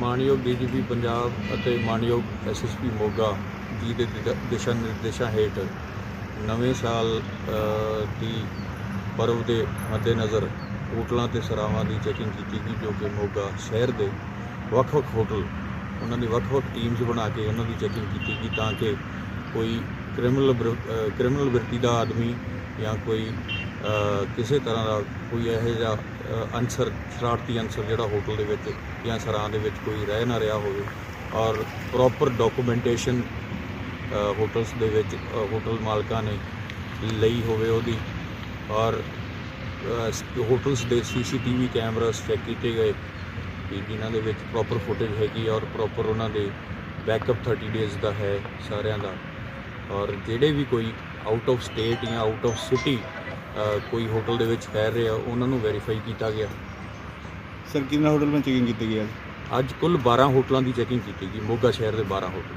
ਮਾਨਯੋਗ ਡੀਜੀਪੀ ਪੰਜਾਬ ਅਤੇ ਮਾਨਯੋਗ ਐਸਐਸਪੀ ਮੋਗਾ ਜੀ ਦੇ ਦਿਸ਼ਾ- ਨਿਰਦੇਸ਼ਾਂ ਹੇਠ ਨਵੇਂ ਸਾਲ ਦੀ ਪਰਵ ਦੇ ਮੱਦੇਨਜ਼ਰ ਹੋਟਲਾਂ ਤੇ ਸਰਾਵਾਂ ਦੀ ਚੈਕਿੰਗ ਕੀਤੀ ਗਈ ਜੋ ਕਿ ਮੋਗਾ ਸ਼ਹਿਰ ਦੇ ਵੱਖ-ਵੱਖ ਹੋਟਲ, ਉਹਨਾਂ ਦੀ ਵੱਖ-ਵੱਖ ਟੀਮਸ ਬਣਾ ਕੇ ਉਹਨਾਂ ਦੀ ਚੈਕਿੰਗ ਕੀਤੀ ਗਈ ਤਾਂ ਕਿ ਕੋਈ ਕ੍ਰਿਮੀਨਲ ਕ੍ਰਿਮੀਨਲ ਵਿਰਤੀ ਦਾ ਆਦਮੀ ਜਾਂ ਕੋਈ ਕਿਸੇ ਤਰ੍ਹਾਂ ਦਾ ਕੋਈ ਇਹੋ ਜਿਹਾ ਅਨਸਰ ਸ਼ਰਾਰਤੀ ਅਨਸਰ ਜਿਹੜਾ ਹੋਟਲ ਦੇ ਵਿੱਚ ਜਾਂ ਸਰਾਂ ਦੇ ਵਿੱਚ ਕੋਈ ਰਹਿ ਨਾ ਰਿਹਾ ਹੋਵੇ ਔਰ ਪ੍ਰੋਪਰ ਡਾਕੂਮੈਂਟੇਸ਼ਨ ਹੋਟਲਸ ਦੇ ਵਿੱਚ ਹੋਟਲ ਮਾਲਕਾਂ ਨੇ ਲਈ ਹੋਵੇ ਉਹਦੀ ਔਰ ਅ, ਸ- ਹੋਟਲਸ ਦੇ ਸੀਸੀਟੀਵੀ ਕੈਮਰਾਸ ਚੈੱਕ ਕੀਤੇ ਗਏ ਕਿ ਜਿਨ੍ਹਾਂ ਦੇ ਵਿੱਚ ਪ੍ਰੋਪਰ ਫੁਟੇਜ ਹੈਗੀ ਔਰ ਪ੍ਰੋਪਰ ਉਹਨਾਂ ਦੇ ਬੈਕਅਪ 30 ਡੇਜ਼ ਦਾ ਹੈ ਸਾਰਿਆਂ ਦਾ ਔਰ ਜਿਹੜੇ ਵੀ ਕੋਈ ਆਊਟ ਆਫ ਸਟੇਟ ਜਾਂ ਆਊਟ ਆਫ ਸਿਟੀ ਕੋਈ ਹੋਟਲ ਦੇ ਵਿੱਚ ਠਹਿਰ ਰਿਹਾ ਉਹਨਾਂ ਨੂੰ ਵੈਰੀਫਾਈ ਕੀਤਾ ਗਿਆ। ਸਰ ਕਿੰਨਾ ਹੋਟਲ ਵਿੱਚ ਚੈਕਿੰਗ ਕੀਤੀ ਗਈ ਅੱਜ ਕੁੱਲ 12 ਹੋਟਲਾਂ ਦੀ ਚੈਕਿੰਗ ਕੀਤੀ ਗਈ ਮੋਗਾ ਸ਼ਹਿਰ ਦੇ 12 ਹੋਟਲ।